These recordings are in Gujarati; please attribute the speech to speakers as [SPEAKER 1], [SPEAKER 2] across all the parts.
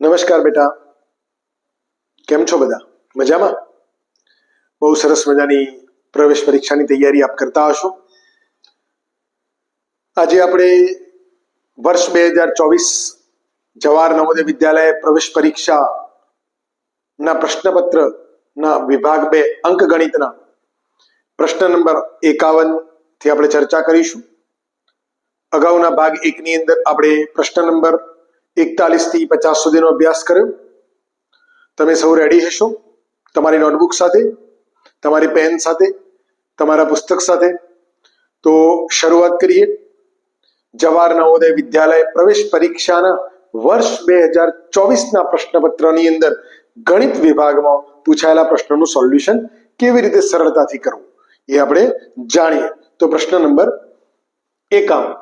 [SPEAKER 1] નમસ્કાર બેટા. કેમ છો બધા? મજામાં? બહુ સરસ મજાની પ્રવેશ પરીક્ષાની તૈયારી આપ કરતા હશો. આજે આપણે વર્ષ બે હજાર ચોવીસ જવાહર નવોદય વિદ્યાલય પ્રવેશ પરીક્ષા ના પ્રશ્નપત્ર ના વિભાગ બે અંક ગણિતના પ્રશ્ન નંબર એકાવનથી આપણે ચર્ચા કરીશું. અગાઉના ભાગ એકની અંદર આપણે પ્રશ્ન નંબર એકતાલીસથી પચાસ સુધીનો અભ્યાસ કર્યો. તમે સૌ રેડી હશો? તમારી નોટબુક સાથે, તમારી પેન સાથે, તમારા પુસ્તક સાથે. તો શરૂઆત કરીએ. જવાહર નવોદય વિદ્યાલય પ્રવેશ પરીક્ષાના વર્ષ બે હજાર ચોવીસના પ્રશ્નપત્રની અંદર ગણિત વિભાગમાં પૂછાયેલા પ્રશ્નોનું સોલ્યુશન કેવી રીતે સરળતાથી કરવું એ આપણે જાણીએ. તો પ્રશ્ન નંબર એકાવન.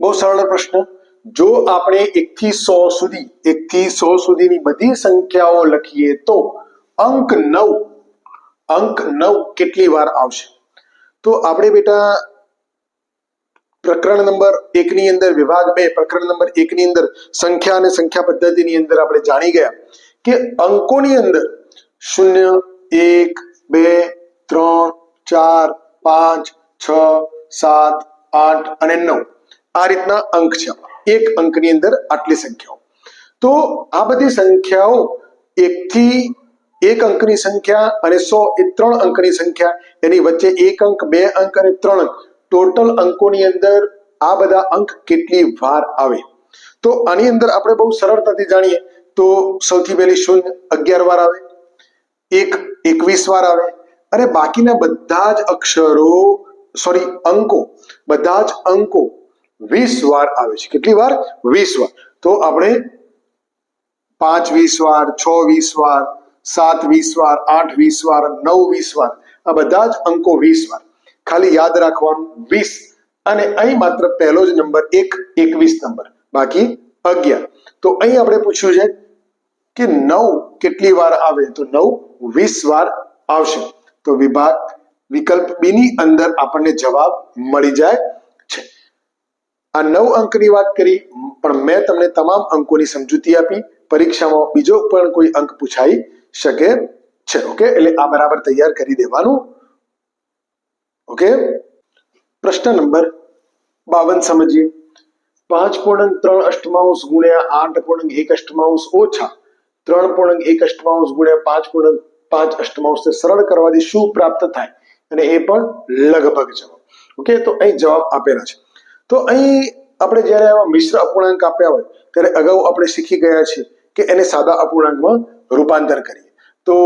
[SPEAKER 1] બહુ સરળ પ્રશ્ન. જો આપણે એક થી સો સુધી એક થી સો સુધીની બધી સંખ્યાઓ લખીએ તો અંક નવ અંક નવ કેટલી વાર આવશે? તો આપણે બેટા પ્રકરણ નંબર એકની અંદર, વિભાગ બે, પ્રકરણ નંબર એકની અંદર, સંખ્યા અને સંખ્યા પદ્ધતિની અંદર આપણે જાણી ગયા કે અંકોની અંદર શૂન્ય, એક, બે, ત્રણ, ચાર, પાંચ, છ, સાત, આઠ અને નવ આ રીતના અંક છે. એક અંકની અંદર આટલી સંખ્યાઓ. તો આ બધી સંખ્યાઓ એકથી એક અંકની સંખ્યા અને સો એ ત્રણ અંકની સંખ્યા, એની વચ્ચે એક અંક, બે અંક અને ત્રણ અંક. ટોટલ અંકોની અંદર આ બધા અંક કેટલી વાર આવે? તો આની અંદર આપણે બહુ સરળતાથી જાણીએ તો સૌથી પહેલી શૂન્ય અગિયાર વાર આવે, એક એકવીસ વાર આવે, અને બાકીના બધા જ અક્ષરો સોરી અંકો, બધા જ અંકો વીસ વાર આવે છે. કેટલી વાર? વીસ વાર. તો આપણે પાંચ વીસ વાર, છ વીસ વાર, સાત વીસ વાર, આઠ વીસ વાર, નવ વીસ વાર. આ બધા જ અંકો વીસ વાર. ખાલી યાદ રાખવાનું વીસ. અને અહીં માત્ર પહેલો જ નંબર એક, એકવીસ નંબર. બાકી અગિયાર. તો અહીં આપણે પૂછ્યું છે કે નવ કેટલી વાર આવે? તો નવ વીસ વાર આવશે. તો વિભાગ વિકલ્પ બી ની અંદર આપણને જવાબ મળી જાય. આ નવ અંકની વાત કરી, પણ મેં તમને તમામ અંકોની સમજૂતી આપી. પરીક્ષામાં બીજો પણ કોઈ અંક પૂછાઈ શકે છે, ઓકે? એટલે આ બરાબર તૈયાર કરી દેવાનું. ઓકે? પ્રશ્ન નંબર બાવન સમજીએ. પાંચ પૂર્ણાંક ત્રણ અષ્ટમાંશ ગુણ્યા આઠ પૂર્ણાંક એક અષ્ટમાંશ ઓછા. ત્રણ પૂર્ણાંક એક અષ્ટમાંશ ગુણ્યા પાંચ પૂર્ણાંક પાંચ અષ્ટમાંશને સરળ કરવાથી શું પ્રાપ્ત થાય? અને એ પણ લગભગ જવાબ. ઓકે? તો અહીં જવાબ આપેલા છે. તો અહીં આપણે જ્યારે આવા મિશ્ર અપૂર્ણાંક આપ્યા હોય, ત્યારે અગાઉ આપણે શીખી ગયા છીએ કે એને સાદા અપૂર્ણાંકમાં રૂપાંતર કરીએ. તો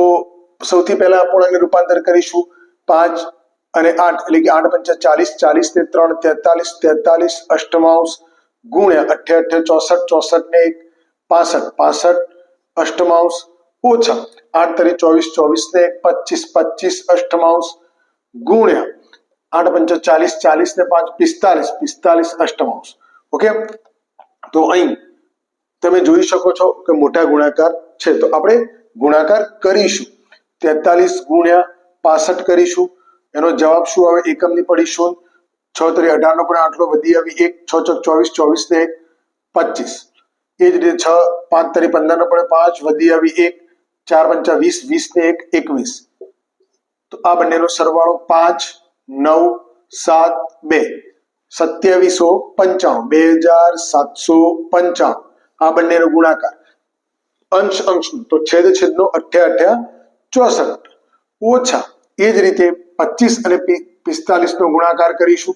[SPEAKER 1] સૌથી પહેલા અપૂર્ણાંકને રૂપાંતર કરીશું. પાંચ અને આઠ, એટલે કે આઠ પંચા ચાલીસ ચાલીસ ને ત્રણ, તેતાલીસ તેતાલીસ, અષ્ટમાંશ, ગુણ્યા અઠ્યા અઠ્યા ચોસઠ ચોસઠ ને એક, પાસઠ પાસઠ, અષ્ટમાંશ, ઓછા આઠ તરી ચોવીસ ચોવીસ ને એક, પચીસ પચીસ, અષ્ટમાંશ, ગુણ્યા આઠ પંચો ચાલીસ ચાલીસ ને પાંચ, પિસ્તાલીસ પિસ્તાલીસ અષ્ટમાંશ. ઓકે? તો અહીં તમે જોઈ શકો છો કે મોટા ગુણાકાર છે. તો આપણે ગુણાકાર કરીશું. તેતાલીસ ગુણ્યા પાસઠ કરીશું. એનો જવાબ શું આવે? એકમની પડી શૂન્ય છ તરી અઢાર નો પણ આટલો વધી આવી એક, છ છ ચોવીસ ચોવીસ ને એક, પચીસ. એ જ રીતે છ, પાંચ તરી પંદર નો પડે પાંચ વધી આવી એક, ચાર પંચા વીસ વીસ ને એક, એકવીસ. તો આ બંનેનો સરવાળો પાંચ નવ, સાત, બે. સત્યાવીસો પંચાણું. બે હજાર સાતસો પંચાણું. આ બંનેનો ગુણાકાર. અંશ, અંશનું. તો છેદ, છેદનો અઠ્યા અઠ્યા, ચોસઠ. ઓછા. એ જ રીતે પચીસ અને પિસ્તાલીસ નો ગુણાકાર કરીશું.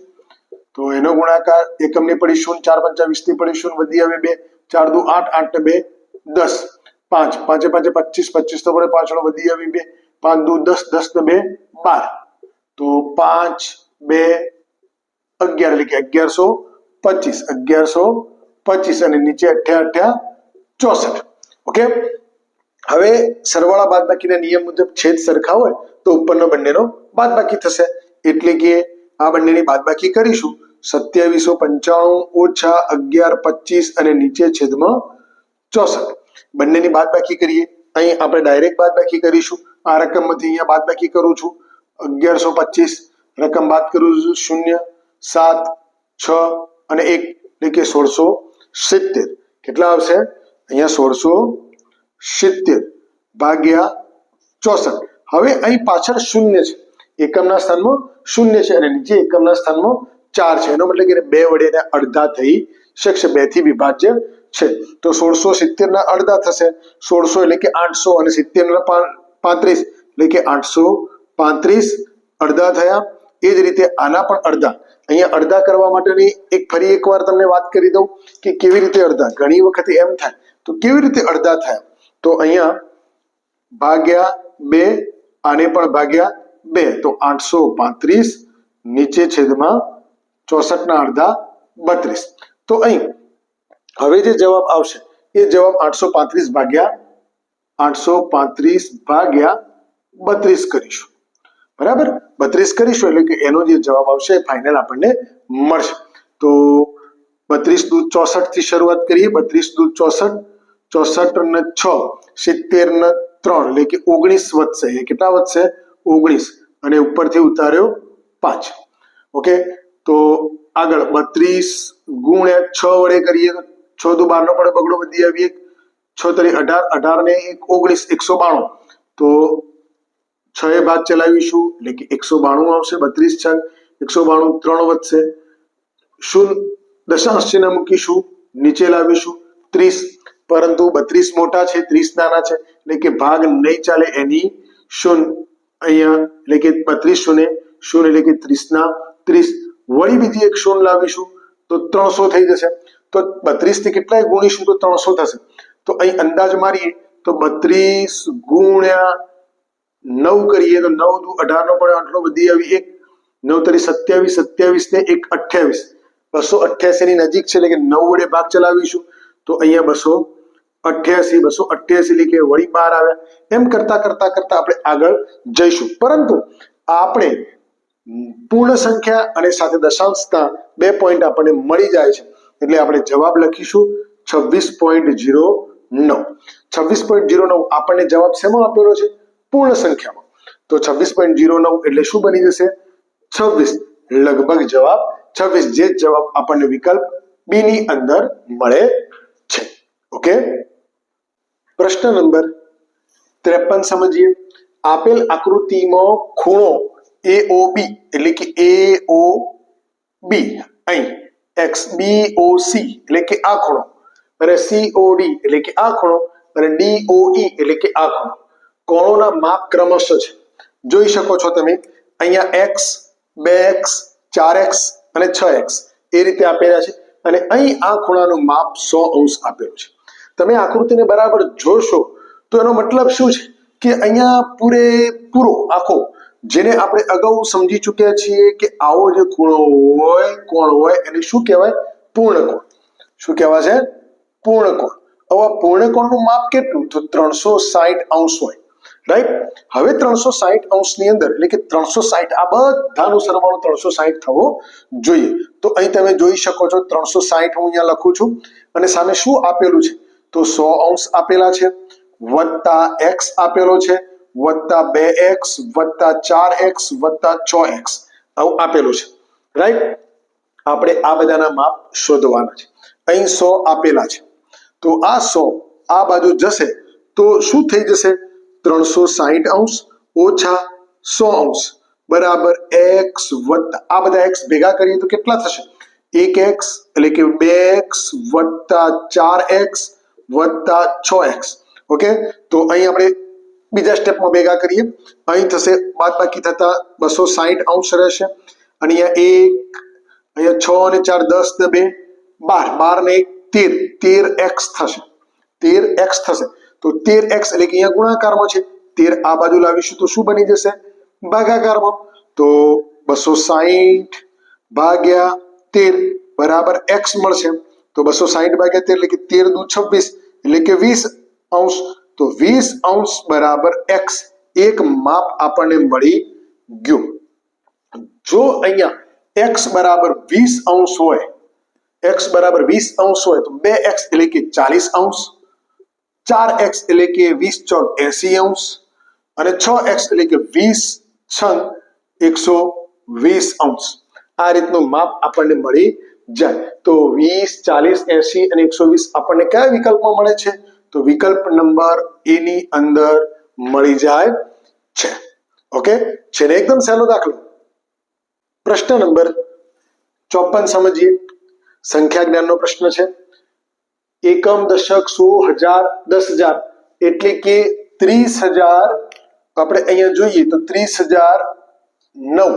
[SPEAKER 1] તો એનો ગુણાકાર એકમની પડી શૂન્ય, ચાર પંચાવીસની પડી શૂન્ય, વધી આવે બે, ચાર દુ આઠ આઠ ને બે, દસ. પાંચ. પાંચે પાંચે પચીસ પચીસ તો પડે પાછળ વધી આવી બે. પાંચ દુ દસ દસ ને બે, બાર. તો પાંચ, બે, અગિયાર એટલે કે અગિયારસો પચીસ. અગિયારસો પચીસ અને નીચે અઠ્યા અઠ્યા ચોસઠ. ઓકે? હવે સરવાળા બાદબાકીના નિયમ મુજબ છેદ સરખા હોય તો ઉપરનો બંનેનો બાદબાકી થશે. એટલે કે આ બંનેની બાદબાકી કરીશું. સત્યાવીસો પંચાણું ઓછા અગિયાર પચીસ અને નીચે છેદમાં ચોસઠ. બંનેની બાદબાકી કરીએ. અહીં આપણે ડાયરેક્ટ બાદબાકી કરીશું. આ રકમમાંથી અહીંયા બાદબાકી કરું છું. અગિયારસો પચીસ. રકમ વાત કરું છું શૂન્ય, સાત, છ અને એક, એટલે કે સોળસો સિત્તેર. કેટલા આવશે? અહીંયા સોળસો સિત્તેર ભાગ્યા ચોસઠ. હવે અહીં પાછળ શૂન્ય છે. એકમના સ્થાનમાં શૂન્ય છે અને નીચે એકમના સ્થાનમાં ચાર છે. એનો મતલબ કે બે વડે એને અડધા થઈ શકશે. બેથી વિભાજ્ય છે. તો સોળસો સિત્તેર ના અડધા થશે. સોળસો એટલે કે આઠસો અને સિત્તેર ના પાંત્રીસ એટલે કે આઠસો પાંત્રીસ, અડધા થયા. એ જ રીતે આના પણ અડધા. અહીંયા અડધા કરવા માટેની એક ફરી એકવાર તમને વાત કરી દઉં કે કેવી રીતે અડધા? ઘણી વખત એમ થાય. તો કેવી રીતે અડધા થયા? તો અહીંયા ભાગ્યા બે, આને પણ ભાગ્યા બે. તો આઠસો પાંત્રીસ, નીચે છેદમાં ચોસઠ ના અડધા બત્રીસ. તો અહીં હવે જે જવાબ આવશે, એ જવાબ આઠસો પાંત્રીસ ભાગ્યા આઠસો પાંત્રીસ ભાગ્યા બત્રીસ કરીશું. બરાબર? બત્રીસ કરીશું એટલે કે એનો જે જવાબ આવશે ફાઇનલ આપણને મળશે. તો બત્રીસ દુ ચોસઠથી શરૂઆત કરીએ. બત્રીસ દુ ચોસઠ ચોસઠ ને છ, સિત્તેર ને ત્રણ, એટલે કે ઓગણીસ વધશે. એ કેટલા વધશે? ઓગણીસ. અને ઉપરથી ઉતાર્યો પાંચ. ઓકે? તો આગળ બત્રીસ ગુણ્યા છ વડે કરીએ તો છ દુ બાર નો પણ બગડો બધી આવીએ. છ તરી અઢાર અઢાર ને એક, ઓગણીસ, એકસો બાણું. તો છ એ ભાગ ચલાવીશું, એટલે કે એકસો બાણું આવશે, બત્રીસ છ એકસો બાણું ત્રણ વધશે. શૂન્ય દશાંશ ચિહ્ન મૂકીશું, નીચે લાવીશું, ત્રીસ, પરંતુ બત્રીસ મોટા છે, ત્રીસ નાના છે, એટલે કે ભાગ નહીં ચાલે એની. શૂન્ય અહીંયા, એટલે કે બત્રીસ શૂન્ય શૂન્ય એટલે કે ત્રીસના ત્રીસ. વળી બીજી એક શૂન્ય લાવીશું, તો ત્રણસો થઈ જશે. તો બત્રીસથી કેટલાય ગુણીશું, તો ત્રણસો થશે. તો અહીં અંદાજ મારીએ, તો બત્રીસ ગુણ્યા નવ કરીએ તો નવ દુ અઢાર નો પણ આટલો વધી આવી એક, નવ તરી સત્યાવીસ સત્યાવીસ ને એક અઠ્યાવીસ. બસો અઠ્યાસી ની નજીક છે, એટલે કે નવ વડે ભાગ ચલાવીશું. તો અહીંયા બસો અઠ્યાસી બસો અઠ્યાસી એટલે વળી બહાર આવ્યા. એમ કરતા કરતા કરતા આપણે આગળ જઈશું. પરંતુ આપણે પૂર્ણ સંખ્યા અને સાથે દશાંશના બે પોઈન્ટ આપણને મળી જાય છે. એટલે આપણે જવાબ લખીશું છવ્વીસ પોઈન્ટ જીરો નવ. છવ્વીસ પોઈન્ટ જીરો નવ આપણને જવાબ શેમાં આપેલો છે? પૂર્ણ સંખ્યામાં તો છવ્વીસ પોઈન્ટ જીરો નવ એટલે શું બની જશે? છવ્વીસ લગભગ જવાબ, છવ્વીસ જે જવાબ આપણને વિકલ્પ બી ની અંદર મળે છે. ઓકે? પ્રશ્ન નંબર ત્રેપન સમજીએ. આપેલ આકૃતિમાં ખૂણો એ ઓ બી એટલે કે એ ઓ બી અહીં એક્સ બી ઓ સી એટલે કે આ ખૂણો. અને સી ઓ ડી એટલે કે આ ખૂણો. અને ડી ઓ ઈ એટલે કે આ ખૂણો. કોણોના માપ ક્રમશ છે. જોઈ શકો છો તમે, અહીંયા એક્સ બે એક્સ ચાર એક્સ અને છ એક્સ એ રીતે આપેલા છે અને અહીં આ ખૂણાનું માપ સો અંશ આપેલું છે. તમે આકૃતિને બરાબર જોશો તો એનો મતલબ શું છે કે અહીંયા પૂરેપૂરો આખો, જેને આપણે અગાઉ સમજી ચૂક્યા છીએ કે આવો જે ખૂણો હોય, કોણ હોય, એને શું કહેવાય? પૂર્ણ કોણ શું કહેવાય છે? પૂર્ણ કોણ હવે આ પૂર્ણ કોણનું માપ કેટલું? તો ત્રણસો સાહીઠ અંશ હોય. રાઈટ હવે ત્રણસો સાઠ અંશની અંદર, એટલે કે ત્રણસો સાઠ આ બધાનો સરવાળો ત્રણસો સાહીઠ થવો જોઈએ. તો અહીં તમે જોઈ શકો છો, ત્રણસો સાઠ હું અહીંયા લખું છું, અને સામે શું આપેલું છે? તો સો અંશ આપેલા છે, વત્તા એક્સ આપેલો છે, વત્તા બે એક્સ, વત્તા ચાર એક્સ, વત્તા છ એક્સ. આવું આપેલું છે. રાઈટ આપણે આ બધાના માપ શોધવાના છે. અહીં સો આપેલા છે. તો આ સો આ બાજુ જશે, તો શું થઈ જશે? ત્રણસો સાહીઠ અંશ ઓછા સો અંશ. બરાબર એક્સ વત્તા આ બધા એક્સ ભેગા કરીએ તો કેટલા થશે? એક એક્સ એટલે કે બે એક્સ વત્તા ચાર એક્સ વત્તા છ એક્સ. ઓકે? તો અહીં આપણે બીજા સ્ટેપમાં ભેગા કરીએ. અહીં થશે બાદ બાકી થતા બસો સાહીઠ અંશ રહેશે. અને અહીંયા એક, અહીંયા છ અને ચાર દસ બે, બાર. બાર ને એક, તેર. તેર એક્સ થશે. તેર એક્સ થશે. તો તેર એક્સ એટલે કે અહીંયા ગુણાકારમાં છે. તેર આ બાજુ લાવીશું તો શું બની જશે? ભાગાકારમાં. તો બસો સાહીઠ ભાગ્યા તેર બરાબર એક્સ મળશે. તો બસો સાહીઠ ભાગ્યા તેર એટલે કે તેર દુ છવ્વીસ એટલે કે વીસ અંશ. તો વીસ અંશ બરાબર એક્સ એક માપ આપણને મળી ગયું. જો અહીંયા એક્સ બરાબર વીસ અંશ હોય એક્સ બરાબર વીસ અંશ હોય, તો બે એક્સ એટલે કે ચાલીસ અંશ. ચાર એક્સ એટલે કે વીસ ચોક એસી અંશ અને છ એક્સ એટલે કે વીસ છંગ એકસો વીસ અંશ. આ રીતનું માપ આપણને મળી જાય. તો વીસ, ચાલીસ, એસી અને એકસો વીસ આપણને કયા વિકલ્પમાં મળે છે? તો વિકલ્પ નંબર એની અંદર મળી જાય છે. ઓકે? છે ને એકદમ સહેલો દાખલો. પ્રશ્ન નંબર ચોપન સમજીએ. સંખ્યા જ્ઞાનનો પ્રશ્ન છે. એકમ દશક સો હજાર, દસ હજાર. એટલે કે ત્રીસ હજાર, આપણે અહીંયા જોઈએ તો ત્રીસ હજાર નવ.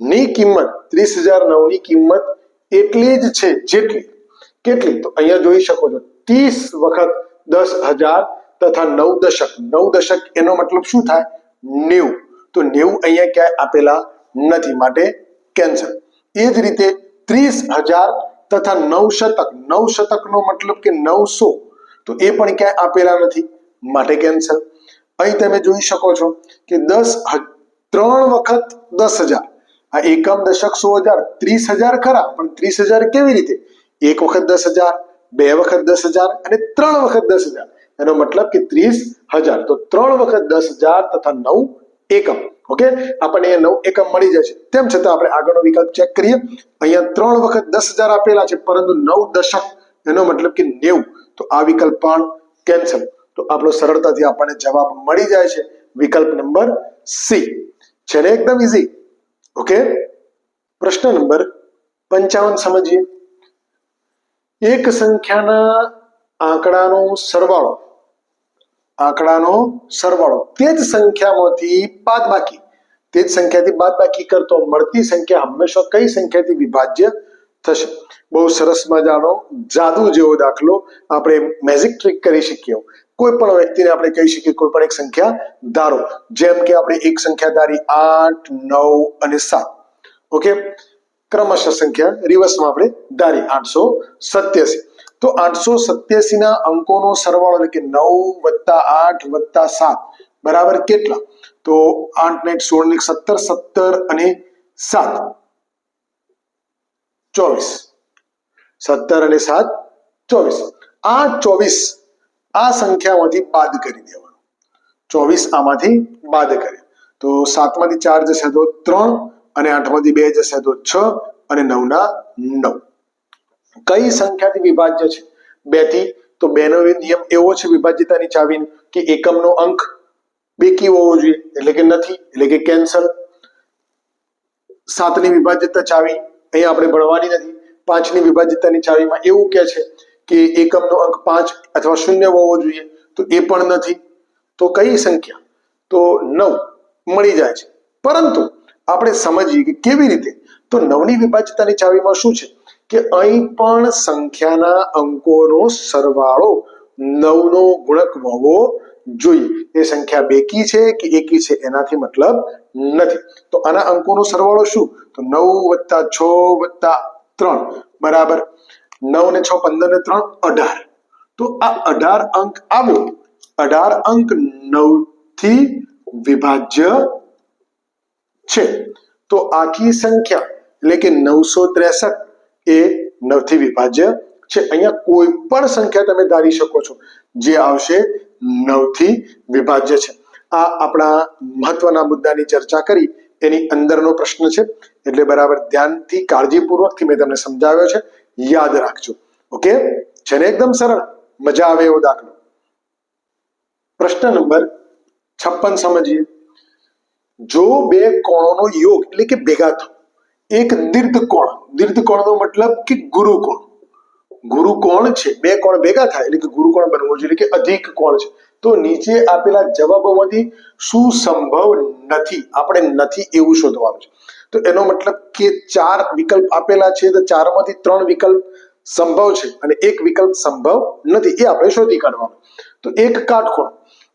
[SPEAKER 1] ની કિંમત, ત્રીસ હજાર નવની કિંમત એટલી જ છે, જેટલી. કેટલી? તો અહીંયા જોઈ શકો છો. ત્રીસ વખત દસ હજાર તથા નવ દશક. નવ દશક એનો મતલબ શું થાય? નેવું. તો નેવું અહીંયા ક્યાંય આપેલા નથી. માટે કેન્સલ. એ જ રીતે ત્રીસ હજાર તથા નવ શતક, નવ શતકનો મતલબ કે નવસો, તો એ પણ ક્યાંય આપેલા નથી. માટે કેન્સલ. અહીં તમે જોઈ શકો છો કે દસ ત્રણ વખત દસ હજાર. આ એકમ દશક સો હજાર, ત્રીસ હજાર ખરા, પણ ત્રીસ હજાર કેવી રીતે? એક વખત દસ હજાર, બે વખત દસ હજાર અને ત્રણ વખત દસ હજાર. એનો મતલબ કે ત્રીસ હજાર. તો ત્રણ વખત દસ હજાર તથા નવ એકમ. ઓકે? આપણને એ નવ એકમ મળી જાય છે. તેમ છતાં આપણે આગળનો વિકલ્પ ચેક કરીએ. અહીંયા ત્રણ વખત દસ હજાર આપેલા છે, પરંતુ નવ દશક, એનો મતલબ કે નેવું. તો આ વિકલ્પ પણ કેન્સલ તો આપણો સરળતાથી આપણને જવાબ મળી જાય છે. વિકલ્પ નંબર સી છે ને એકદમ ઇઝી ઓકે? પ્રશ્ન નંબર પંચાવન સમજીએ. એક સંખ્યાના આંકડાનો સરવાળો. આંકડાનો સરવાળો. તે જ સંખ્યામાંથી બાદબાકી તે જ સંખ્યાથી બાદબાકી કરતો મળતી સંખ્યા હંમેશા કઈ સંખ્યાથી વિભાજ્ય થશે? બહુ સરસ મજાનો જાદુ જેવો દાખલો આપણે મેજિક ટ્રીક કરી શકીએ. કોઈ પણ વ્યક્તિને આપણે કહી શકીએ કોઈ પણ એક સંખ્યા ધારો. જેમ કે આપણે એક સંખ્યા ધારી આઠ, નવ અને સાત. ઓકે? ક્રમશઃ સંખ્યા રિવર્સમાં આપણે ધારી આઠસો સત્યાસી. તો આઠસો સત્યાસી ના અંકોનો સરવાળો એટલે કે નવ વત્તા આઠ વત્તા સાત, બરાબર કેટલા? તો આઠ ને સોળ ને સત્તર સત્તર અને સાત. ચોવીસ. સત્તર અને સાત, ચોવીસ. આ ચોવીસ આ સંખ્યામાંથી બાદ કરી દેવાનું. ચોવીસ આમાંથી બાદ કરે. તો સાતમાંથી ચાર જશે તો ત્રણ અને આઠમાંથી બે જશે તો છ અને નવના નવ. કઈ સંખ્યાથી વિભાજ્ય છે? બેથી તો બેનો નિયમ એવો છે વિભાજ્યતાની ચાવીનો કે એકમનો અંક બેકી હોવો જોઈએ, એટલે કે નથી, એટલે કે કેન્સલ. સાતની વિભાજ્યતા ચાવી અહીંયા આપણે ભણવાની નથી. પાંચની વિભાજ્યતાની ચાવીમાં એવું કે છે કે એકમનો અંક પાંચ અથવા શૂન્ય હોવો જોઈએ, તો એ પણ નથી. તો કઈ સંખ્યા? તો નવ મળી જાય છે. પરંતુ આપણે સમજીએ કે કેવી રીતે? તો નવની વિભાજ્યતાની ચાવીમાં શું છે? કે અહીં પણ સંખ્યાના અંકોનો સરવાળો નવનો ગુણક હોવો જોઈએ. એ સંખ્યા બેકી છે કે એકી છે એનાથી મતલબ નથી. તો આના અંકોનો સરવાળો શું? તો નવ વત્તા છ વત્તા ત્રણ. બરાબર? નવ ને છ પંદર ને ત્રણ અઢાર. તો આ અઢાર અંક આવ્યો અઢાર અંક નવથી વિભાજ્ય છે. તો આખી સંખ્યા એટલે કે નવસો ત્રેસઠ એ નવથી વિભાજ્ય છે. અહીંયા કોઈ પણ સંખ્યા તમે ધારી શકો છો જે આવશે નવથી વિભાજ્ય છે. આ આપણા મહત્વના મુદ્દાની ચર્ચા કરી. એની અંદરનો પ્રશ્ન છે. એટલે બરાબર ધ્યાનથી કાળજીપૂર્વકથી મેં તમને સમજાવ્યો છે. યાદ રાખજો. ઓકે? છે ને એકદમ સરળ મજા આવે એવો દાખલો. પ્રશ્ન નંબર છપ્પન સમજીએ. જો બે કોણોનો યોગ એટલે કે ભેગા થવું. એક દીર્ઘ કોણ? દીર્ઘ કોણનો મતલબ કે ગુરુ કોણ? ગુરુ કોણ છે? બે કોણ ભેગા થાય એટલે કે ગુરુ કોણ બનવું જોઈએ કે અધિક કોણ છે. તો નીચે આપેલા જવાબોમાંથી શું સંભવ નથી? આપણે નથી એવું શોધવાનું છે. તો એનો મતલબ કે ચાર વિકલ્પ આપેલા છે. તો ચારમાંથી ત્રણ વિકલ્પ સંભવ છે અને એક વિકલ્પ સંભવ નથી. એ આપણે શોધી કાઢવાનું. તો એક કાટકોણ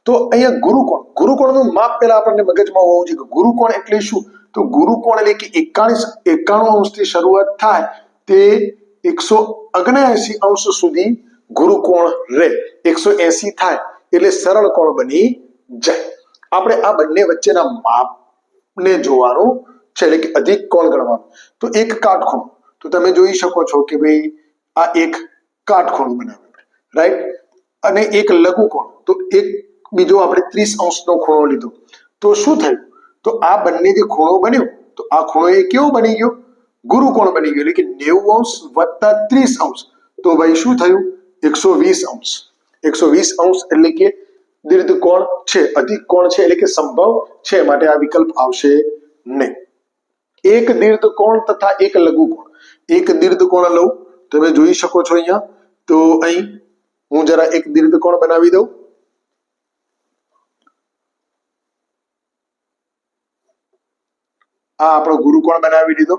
[SPEAKER 1] તો અહીંયા ગુરુકોણ ગુરુકોણનું માપ પહેલા આપણને મગજમાં હોવું જોઈએ ગુરુકોણ એટલે શું? તો ગુરુ કોણ એટલે કે એકાણીસ એકાણું અંશથી શરૂઆત થાય તે એકસો અગ્નેએસી અંશ સુધી ગુરુ કોણ રહે. એકસો એસી થાય એટલે સરળ કોણ બની જાય. આપણે આ બંને વચ્ચેના માપને જોવાનું છે, એટલે કે અધિક કોણ ગણવાનું. તો એક કાટખૂણ. તો તમે જોઈ શકો છો કે ભાઈ આ એક કાટખૂણ બનાવે રાઈટ અને એક લઘુ કોણ તો એક, બીજો આપણે ત્રીસ અંશનો ખૂણો લીધો. તો શું થયું? તો આ બંને જે ખૂણો બન્યો? તો આ ખૂણો એ કેવો બની ગયો? ગુરુ કોણ બની ગયું? એટલે કે નેવું અંશ વત્તા ત્રીસ અંશ. તો ભાઈ શું થયું? એકસો વીસ અંશ. એકસો વીસ અંશ એટલે કે દીર્ઘ કોણ છે? અધિક કોણ છે? એટલે કે સંભવ છે? માટે આ વિકલ્પ આવશે નહીં. એક દીર્ઘ કોણ તથા એક લઘુ કોણ? એક દીર્ઘ કોણ લઉં? તમે જોઈ શકો છો અહીંયા. તો અહીં હું જરા એક દીર્ઘ કોણ બનાવી દઉં. આ આપણો ગુરુકોણ બનાવી દીધો?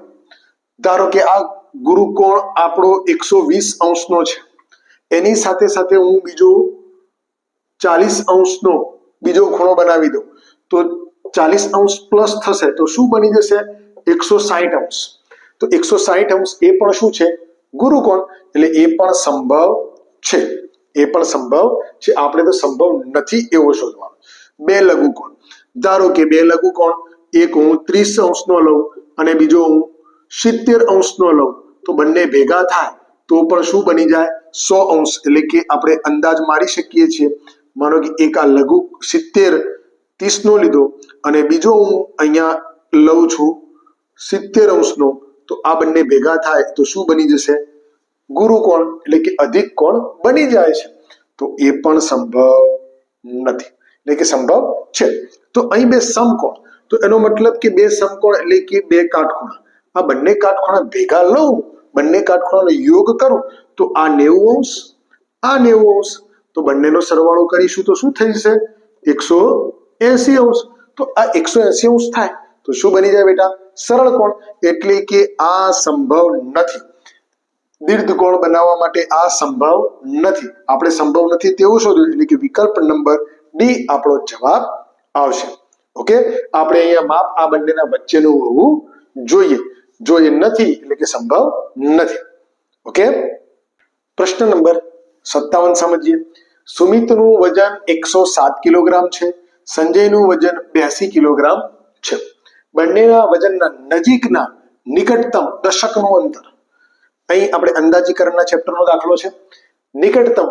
[SPEAKER 1] ધારો કે આ ગુરુકોણ આપણો એકસો વીસ અંશનો છે. એની સાથે સાથે હું બીજો ચાલીસ અંશનો બીજો ખૂણો બનાવી દઉં. તો ચાલીસ અંશ પ્લસ થશે તો શું બની જશે? એકસો સાહીઠ અંશ. તો એકસો સાહીઠ અંશ એ પણ શું છે? ગુરુકોણ એટલે એ પણ સંભવ છે. એ પણ સંભવ છે. આપણે તો સંભવ નથી એવો શોધવાનો. બે લઘુકોણ ધારો કે બે લઘુકોણ એક હું ત્રીસ અંશનો લઉં અને બીજો હું સિત્તેર અંશનો લઉં, તો બંને ભેગા થાય, તો પણ શું બની જાય? સો અંશ, એટલે કે આપણે અંદાજ મારી શકીએ છીએ. માનો કે એક આ લઘુ સિત્તેર ત્રીસનો લીધો અને બીજો હું અહીંયા લઉં છું સિત્તેર અંશનો, તો આ બંને ભેગા થાય, તો શું બની જશે? ગુરુ કોણ? એટલે કે અધિક કોણ બની જાય છે. તો એ પણ સંભવ નથી. એટલે કે સંભવ છે. તો અહીં બે સમકોણ તો એનો મતલબ કે બે સમકોણ એટલે કે બે કાટખૂણા. આ બંને કાટખૂણા ભેગા લઉં, બંને કાટખૂણાનો યોગ કરું, તો આ નેવું અંશ, આ નેવું અંશ, તો બંનેનો સરવાળો કરીશું તો શું થઈ જશે? એકસો એસી અંશ. તો આ એકસો એસી અંશ થાય. તો શું બની જાય બેટા? સરળ કોણ? એટલે કે આ સંભવ નથી. દીર્ઘ કોણ બનાવવા માટે આ સંભવ નથી. આપણે સંભવ નથી તેવું શોધ્યું, એટલે કે વિકલ્પ નંબર ડી આપણો જવાબ આવશે. ઓકે? આપણે અહીંયા માપ આ બંનેના વચ્ચેનું હોવું જોઈએ. જો એ નથી એટલે કે સંભવ નથી. ઓકે? પ્રશ્ન નંબર સત્તાવન સમજીએ. સુમિતનું વજન એકસો સાત કિલોગ્રામ છે. સંજયનું વજન બ્યાસી કિલોગ્રામ છે. બંનેના વજનના નજીકના નિકટતમ દશકનું અંતર. અહીં આપણે અંદાજીકરણના ચેપ્ટરનો દાખલો છે. નિકટતમ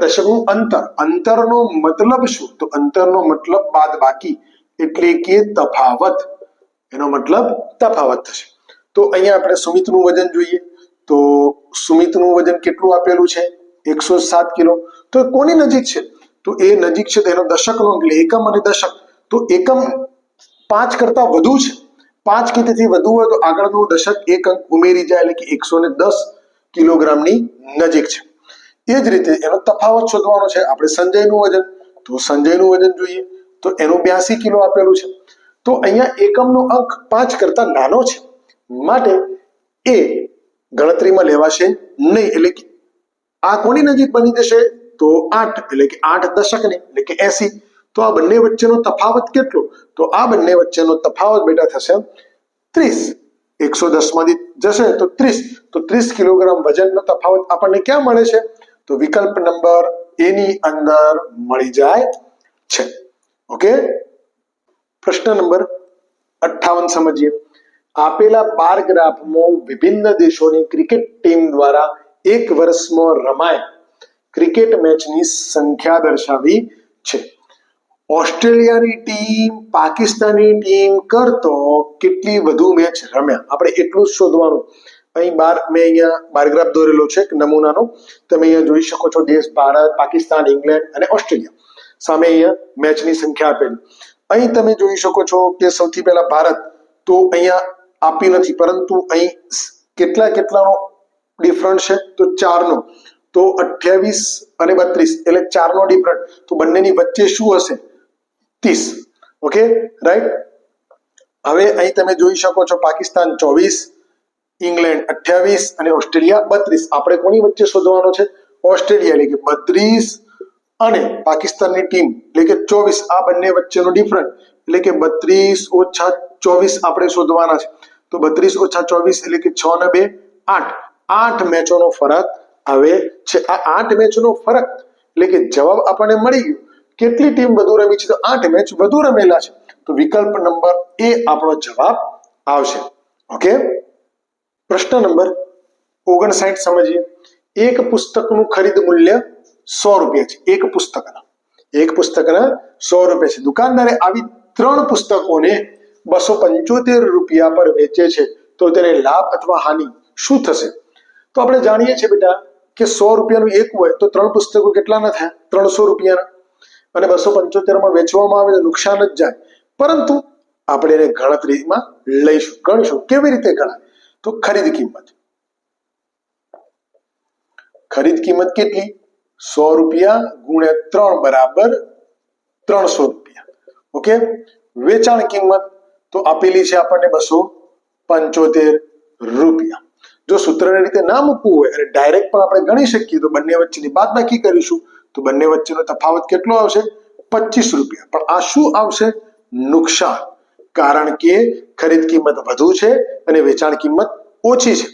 [SPEAKER 1] દશકનું અંતર. અંતરનો મતલબ શું? તો અંતરનો મતલબ બાદ બાકી એટલે કે તફાવત. એનો મતલબ તફાવત થશે. તો અહીંયા આપણે સુમિતનું વજન જોઈએ. તો સુમિતનું વજન કેટલું આપેલું છે? એકસો સાત કિલો. તો એ કોની નજીક છે? તો એ નજીક છે તો એનો દશકનો એટલે એકમ અને દશક. તો એકમ પાંચ કરતા વધુ છે. પાંચ કે તેથી વધુ હોય તો આગળનું દશક એક અંક ઉમેરી જાય એટલે કે એકસો ને દસ કિલોગ્રામની નજીક છે. એ જ રીતે એનો તફાવત શોધવાનો છે. આપણે સંજયનું વજન. તો સંજયનું વજન જોઈએ. તો એનું બ્યાસી કિલો આપેલું છે. તો અહીંયા એકમનો અંક પાંચ કરતા નાનો છે. માટે એ ગણતરીમાં લેવાશે નહીં. એટલે કે આ કોની નજીક બની જશે? તો આઠ. એટલે કે આઠ દશકની. એટલે કે એસી. તો આ બંને વચ્ચેનો તફાવત કેટલો? તો આ બંને વચ્ચેનો તફાવત બેટા થશે ત્રીસ. એકસો દસમાંથી જશે તો ત્રીસ. તો ત્રીસ કિલોગ્રામ વજનનો તફાવત આપણને ક્યાં મળે છે? તો વિકલ્પ નંબર એની અંદર મળી જાય છે. ઓકે પ્રશ્ન નંબર અઠ્ઠાવન સમજીએ. આપેલા બાર ગ્રાફમાં વિભિન્ન દેશોની ક્રિકેટ ટીમ દ્વારા એક વર્ષમાં રમાય. ક્રિકેટ મેચની સંખ્યા દર્શાવી છે. ઓસ્ટ્રેલિયાની ટીમ, પાકિસ્તાની ટીમ કરતો કેટલી વધુ મેચ રમ્યા? આપણે એટલું જ શોધવાનું. અહીં બાર, મેં અહીંયા બારગ્રાફ દોરેલો છે નમૂનાનો. તમે અહીંયા જોઈ શકો છો દેશ, ભારત, પાકિસ્તાન, ઇંગ્લેન્ડ અને ઓસ્ટ્રેલિયા. સામે અહીંયા મેચની સંખ્યા આપેલી. અહીં તમે જોઈ શકો છો કે સૌથી પહેલા ભારત તો અહીંયા આપી નથી, પરંતુ અહીં કેટલા કેટલાનો ડિફરન્ટ છે? તો ચારનો. તો અઠ્યાવીસ અને બત્રીસ, એટલે ચારનો ડિફરન્ટ તો બંનેની વચ્ચે શું હશે? ત્રીસ. ઓકે? રાઈટ? હવે અહીં તમે જોઈ શકો છો પાકિસ્તાન ચોવીસ, ઇંગ્લેન્ડ અઠ્યાવીસ અને ઓસ્ટ્રેલિયા બત્રીસ. આપણે કોની વચ્ચે શોધવાનો છે? ઓસ્ટ્રેલિયા, એટલે કે બત્રીસ અને પાકિસ્તાનની ટીમ, એટલે કે ચોવીસ આ બંને વચ્ચેનો ડિફરન્ટ એટલે કે બત્રીસ ઓછા ચોવીસ આપણે શોધવાના છે. તો બત્રીસ ઓછા ચોવીસ એટલે કે છ ને બે, આઠ. આઠ મેચોનો ફરક આવે છે. આ આઠ મેચનો ફરક, એટલે કે જવાબ આપણને મળી ગયો. કેટલી ટીમ વધુ રમી છે? તો આઠ મેચ વધુ રમેલા છે. તો વિકલ્પ નંબર એ આપણો જવાબ આવશે. ઓકે? પ્રશ્ન નંબર ઓગણસાઠ સમજીએ. એક પુસ્તકનું ખરીદ મૂલ્ય સો રૂપિયા છે. એક પુસ્તકના. એક પુસ્તકના સો રૂપિયા છે. દુકાનદારે આવી ત્રણ પુસ્તકોને બસો પંચોતેર રૂપિયા પર વેચે છે. તો તેને લાભ અથવા હાનિ શું થશે? તો આપણે જાણીએ છીએ બેટા કે સો રૂપિયાનું એક હોય તો ત્રણ પુસ્તકો કેટલાના થયા? ત્રણસો રૂપિયાના. અને બસો પંચોતેરમાં વેચવામાં આવે તો નુકસાન જ જાય. પરંતુ આપણે એને ગણતરીમાં લઈશું. ગણીશું. કેવી રીતે ગણાય? તો ખરીદ કિંમત. ખરીદ કિંમત કેટલી? સો રૂપિયા ગુણે ત્રણ બરાબર ત્રણસો રૂપિયા. ઓકે? વેચાણ કિંમત તો આપેલી છે આપણને બસો પંચોતેર રૂપિયા. જો સૂત્રને રીતે ના મૂકવું હોય અને ડાયરેક્ટ પણ આપણે ગણી શકીએ તો બંને વચ્ચેની બાદબાકી કરીશું, તો બંને વચ્ચેનો તફાવત કેટલો આવશે? પચીસ રૂપિયા. પણ આ શું આવશે? નુકસાન. કારણ કે ખરીદ કિંમત વધુ છે અને વેચાણ કિંમત ઓછી છે.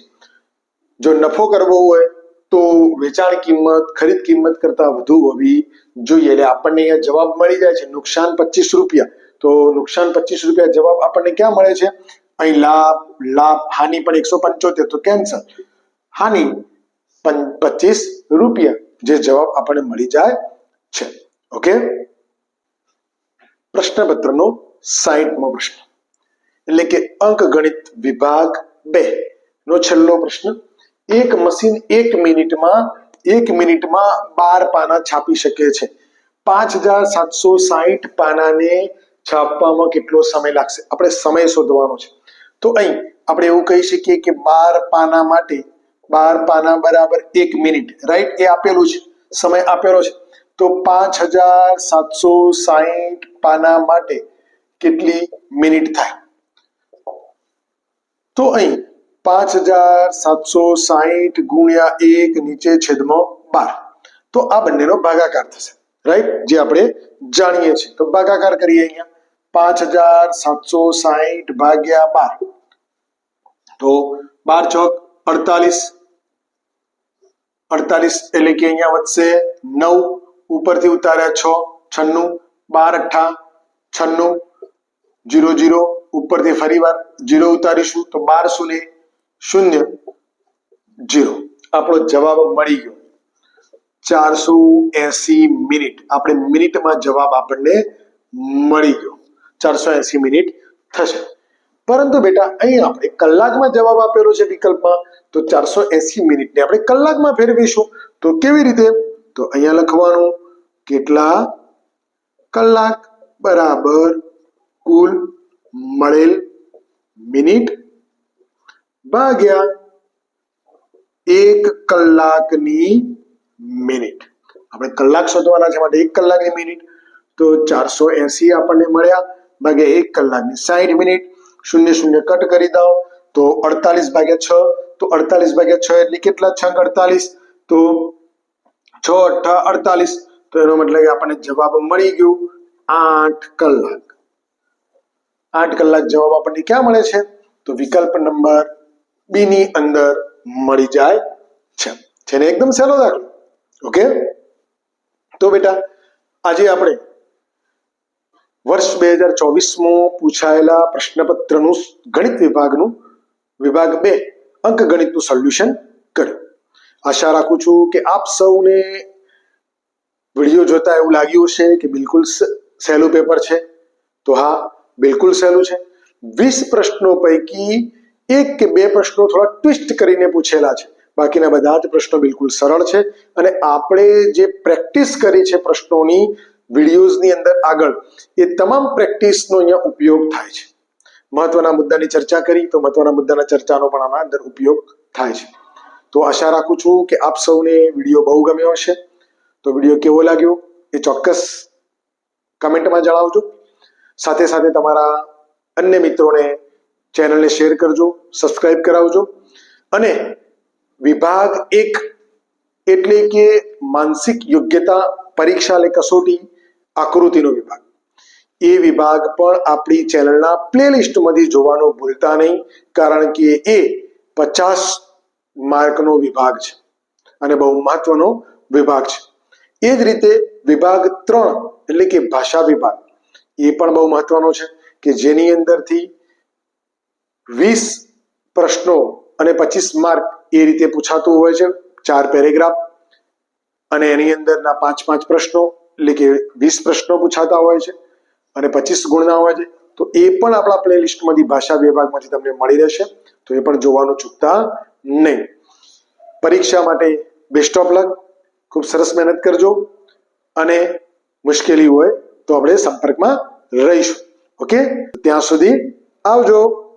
[SPEAKER 1] જો નફો કરવો હોય તો વેચાણ કિંમત, ખરીદ કિંમત કરતા વધુ હોવી જોઈએ. એટલે આપણને અહીંયા જવાબ મળી જાય છે નુકસાન પચીસ રૂપિયા. તો નુકસાન પચીસ રૂપિયા જવાબ આપણને ક્યાં મળે છે? અહીં લાભ લાભ, હાનિ પણ એકસો પંચોતેર, તો કેન્સલ. હાનિ પચીસ રૂપિયા જે જવાબ આપણને મળી જાય છે. ઓકે? પ્રશ્નપત્રનો સાહીઠમો પ્રશ્ન. એટલે કે અંક ગણિત વિભાગ બે નો છેલ્લો પ્રશ્ન. એક મશીન એક મિનિટમાં એક મિનિટમાં બાર પાના છાપી શકે છે. પાંચ હજાર સાતસો સાહીઠ પાનાને છાપવામાં કેટલો સમય લાગશે? આપણે સમય શોધવાનો છે. તો અહીં આપણે એવું કહી શકીએ કે બાર પાના માટે, બાર પાના બરાબર એક મિનિટ રાઈટ એ આપેલું છે. સમય આપેલો છે. તો પાંચ હજાર સાતસો સાહીઠ પાના માટે કેટલી મિનિટ થાય? તો અહીં પાંચ હજાર સાતસો સાહીઠ ગુણ્યા એક નીચે છેદમાં બાર તો આ બંનેનો ભાગાકાર થશે રાઈટ જે આપણે જાણીએ છીએ તો ભાગાકાર કરીએ અહીંયા પાંચ હજાર સાતસો સાહીઠ ભાગ્યા બાર તો બાર ચોક અડતાલીસ અડતાલીસ એટલે કે અહીંયા વધશે નવ ઉપરથી ઉતાર્યા છ છન્નું બાર અઠ્ઠા છન્નું જીરો જીરો ઉપરથી ફરી વાર જીરો ઉતારીશું તો બાર શૂન્ય શૂન્ય જીરો. આપણો જવાબ મળી ગયો. ચારસો એસી મિનિટ. આપણે મિનિટમાં જવાબ આપણને મળી ગયો. ચારસો એસી મિનિટ થશે. પરંતુ બેટા અહીં આપણે કલાકમાં જવાબ આપેલો છે વિકલ્પમાં. તો ચારસો એસી મિનિટને આપણે કલાકમાં ફેરવીશું. તો કેવી રીતે? તો અહીંયા લખવાનું, કેટલા? કલાક બરાબર કુલ મળેલ મિનિટ ભાગ્યા એક કલાકની મિનિટ આપણે કલાક શોધવાના છે માટે એક કલાકની મિનિટ તો ચારસો એસી આપણને મળ્યા ભાગ્યા એક કલાકની સાઠ મિનિટ શૂન્ય શૂન્ય કટ કરી દો તો અડતાલીસ ભાગ્યા છ તો અડતાલીસ ભાગ્યા છ એટલે કેટલા છ અડતાલીસ તો છ અઠ્ઠા અડતાલીસ તો એનો મતલબ કે આપણને જવાબ મળી ગયું આઠ કલાક આઠ કલાક જવાબ આપણને ક્યાં મળે છે તો વિકલ્પ નંબર બી ની અંદર મળી જાય છે. જેને એકદમ સહેલો દાખલો. ઓકે? તો બેટા, આજે આપણે વર્ષ બે હજાર ચોવીસમાં પૂછાયેલા પ્રશ્નપત્રનું ગણિત વિભાગનું, વિભાગ બે અંક ગણિતનું સોલ્યુશન કર્યું. આશા રાખું છું કે આપ સૌને વીડિયો જોતા એવું લાગ્યું હશે કે બિલકુલ સહેલું પેપર છે. તો હા, બિલકુલ સહેલું છે. વીસ પ્રશ્નો પૈકી એક કે બે પ્રશ્નો થોડા ટ્વિસ્ટ કરીને પૂછેલા છે. બાકીના બધા જ પ્રશ્નો બિલકુલ સરળ છે અને આપણે જે પ્રેક્ટિસ કરી છે પ્રશ્નોની વિડીયોઝની અંદર આગળ, એ તમામ પ્રેક્ટિસનો અહીંયા ઉપયોગ થાય છે. મહત્વના મુદ્દાની ચર્ચા કરી તો મહત્વના મુદ્દાના ચર્ચાનો પણ આના અંદર ઉપયોગ થાય છે. તો આશા રાખું છું કે આપ સૌને વીડિયો બહુ ગમ્યો હશે. તો વીડિયો કેવો લાગ્યો એ ચોક્કસ કમેન્ટમાં જણાવજો. સાથે સાથે તમારા અન્ય મિત્રોને ચેનલને શેર કરજો, સબસ્ક્રાઇબ કરાવજો. અને વિભાગ એક એટલે કે માનસિક યોગ્યતા પરીક્ષા એટલે કસોટી આકૃતિનો વિભાગ. એ વિભાગ પણ આપણી ચેનલના પ્લેલિસ્ટમાંથી જોવાનું ભૂલતા નહીં, કારણ કે એ પચાસ માર્કનો વિભાગ છે અને બહુ મહત્વનો વિભાગ છે. એ જ રીતે વિભાગ ત્રણ એટલે કે ભાષા વિભાગ, એ પણ બહુ મહત્વનો છે કે જેની અંદરથી વીસ પ્રશ્નો અને પચીસ માર્ક એ રીતે પૂછાતું હોય છે. ચાર પેરેગ્રાફ અને એની અંદરના પાંચ પાંચ પ્રશ્નો, એટલે કે વીસ પ્રશ્નો પૂછાતા હોય છે અને પચીસ ગુણના હોય છે. તો એ પણ આપણા પ્લેલિસ્ટમાંથી ભાષા વિભાગમાંથી તમને મળી રહેશે. તો એ પણ જોવાનું ચૂકતા નહીં. પરીક્ષા માટે બેસ્ટ ઓફ લક ખૂબ સરસ મહેનત કરજો અને મુશ્કેલી હોય તો આપણે સંપર્કમાં રહીશું. ઓકે ત્યાં સુધી આવજો.